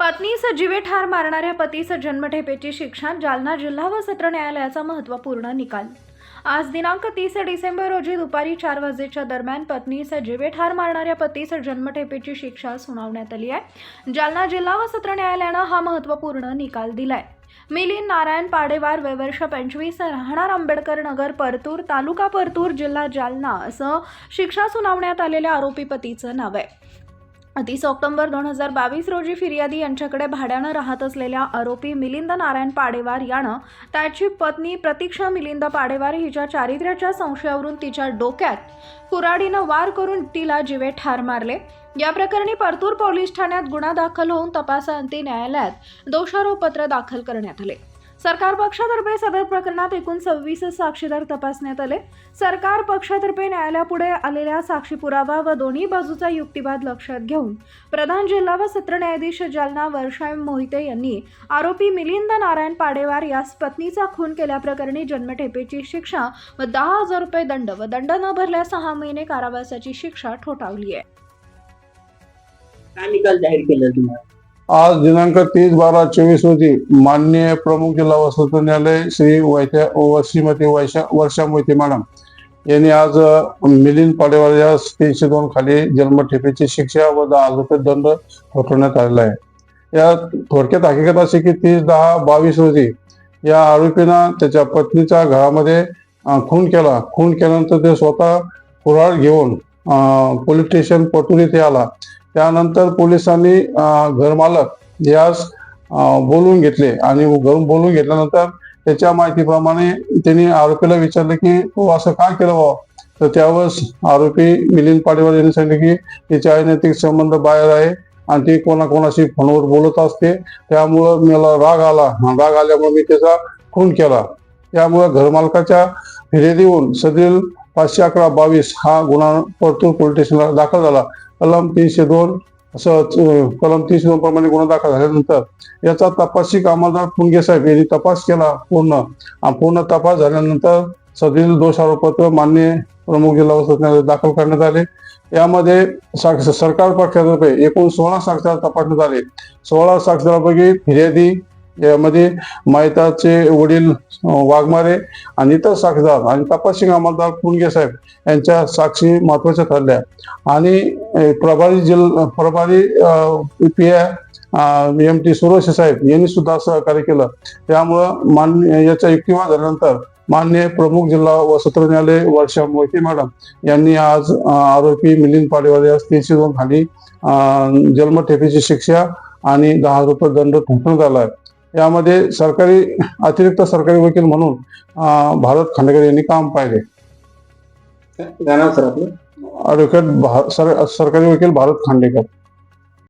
पत्नीस जीवे ठार मारणाऱ्या पतीस जन्मठेपेची शिक्षा जालना जिल्हा व सत्र न्यायालयाचा महत्त्वपूर्ण निकाल. आज दिनांक तीस डिसेंबर रोजी दुपारी चार वाजेच्या दरम्यान पत्नीस जीवे ठार मारणाऱ्या पतीस जन्मठेपेची शिक्षा सुनावण्यात आली आहे. जालना जिल्हा व सत्र न्यायालयानं हा महत्त्वपूर्ण निकाल दिलाय. मिलिंद नारायण पाडेवार वयवर्ष पंचवीस राहणार आंबेडकर नगर परतूर तालुका परतूर जिल्हा जालना असं शिक्षा सुनावण्यात आलेल्या आरोपी पतीचं नाव आहे. तीस ऑक्टोबर दोन हजार बावीस रोजी फिर्यादी यांच्याकडे भाड्यानं राहत असलेल्या आरोपी मिलिंद नारायण पाडेवार यानं त्याची पत्नी प्रतीक्षा मिलिंद पाडेवार हिच्या चारित्र्याच्या संशयावरून तिच्या डोक्यात कुऱ्हाडीनं वार करून तिला जिवे ठार मारले. या प्रकरणी परतूर पोलीस ठाण्यात गुन्हा दाखल होऊन तपासाअंती न्यायालयात दोषारोपपत्र दाखल करण्यात आले. सरकार पक्षातर्फे सदर प्रकरणात एकूण सव्वीस साक्षीदार तपासण्यात आले. सरकार पक्षातर्फे न्यायालयापुढे आलेल्या साक्षी पुरावा व दोन्ही बाजूचा युक्तिवाद लक्षात घेऊन प्रधान जिल्हा व सत्र न्यायाधीश जालना वर्षा मोहिते यांनी आरोपी मिलिंद नारायण पाडेवार यास पत्नीचा खून केल्याप्रकरणी जन्मठेपेची शिक्षा व दहा हजार रुपये दंड व दंड न भरल्यास सहा महिने कारावासाची शिक्षा ठोठावली आहे. काय निकाल जाहीर केला तुम्हाला. आज दिनांक तीस बारा चोवीस रोजी माननीय प्रमुख जिल्हा वसंत न्यायालय श्री वैद्य वशीमती वैशा वर्षा मोहिते मॅडम यांनी आज मिलिंद पाडेवार या तीनशे दोन खाली जन्मठेपेची शिक्षा व दहा रुपये दंड ठोठवण्यात आलेला आहे. या थोडक्यात हकीकत अशी की तीस दहा बावीस रोजी या आरोपीनं त्याच्या पत्नीच्या घरामध्ये खून केला. खून केल्यानंतर ते स्वतः कुऱ्हाड घेऊन पोलीस स्टेशन पटून येथे आला. त्यानंतर पोलिसांनी घरमालक यास बोलून घेतले आणि घरून बोलून घेतल्यानंतर त्याच्या माहितीप्रमाणे त्यांनी आरोपीला विचारलं की तू असं का केलं बा तर त्यावेळेस आरोपी मिलिंद पाडेवार यांनी सांगितले की तिचे अनैतिक संबंध बाहेर आहे आणि ती कोणाकोणाशी फोनवर बोलत असते. त्यामुळं मला राग आला राग आल्यामुळे मी त्याचा खून केला. त्यामुळे घरमालकाच्या फिर्यादीहून सदरील पाचशे अकरा बावीस हा गुन्हा परतूर पोलीस स्टेशनला दाखल झाला. कलम तीनशे दोन असं कलम तीनशे दोन प्रमाणे गुन्हा दाखल झाल्यानंतर याचा तपासी कामदार पुंगे साहेब यांनी तपास केला पूर्ण. पूर्ण तपास झाल्यानंतर सदरील दोष आरोपपत्र मान्य प्रमुख जिल्हा न्यायालयात दाखल करण्यात आले. यामध्ये साक्ष सरकार पक्षातर्फे एकूण सोळा साक्षीदार तपासण्यात आले. सोळा साक्षीदारापैकी फिर्यादी यामध्ये माहिताचे वडील वाघमारे आणि इतर साक्षीदार आणि तपासिंग अंमलदार पुणगे साहेब यांच्या साक्षी महत्त्वाच्या ठरल्या. आणि प्रभारी जिल्हा प्रभारी पी एम टी सुरोशे साहेब यांनी सुद्धा सहकार्य केलं. त्यामुळं मान्य याचा युक्तिवाद झाल्यानंतर मान्य प्रमुख जिल्हा व सत्र न्यायालय वर्षा मोहिते मॅडम यांनी आज आरोपी मिलिंद पाडेवाले यास तीनशे दोन खाली जन्मठेपेची शिक्षा आणि दहा रुपये दंड ठोकण्यात आला आहे. यामध्ये सरकारी अतिरिक्त सरकारी वकील म्हणून भारत खांडेकर यांनी काम पाहिले. ॲडव्होकेट सर- सरकारी वकील भारत खांडेकर.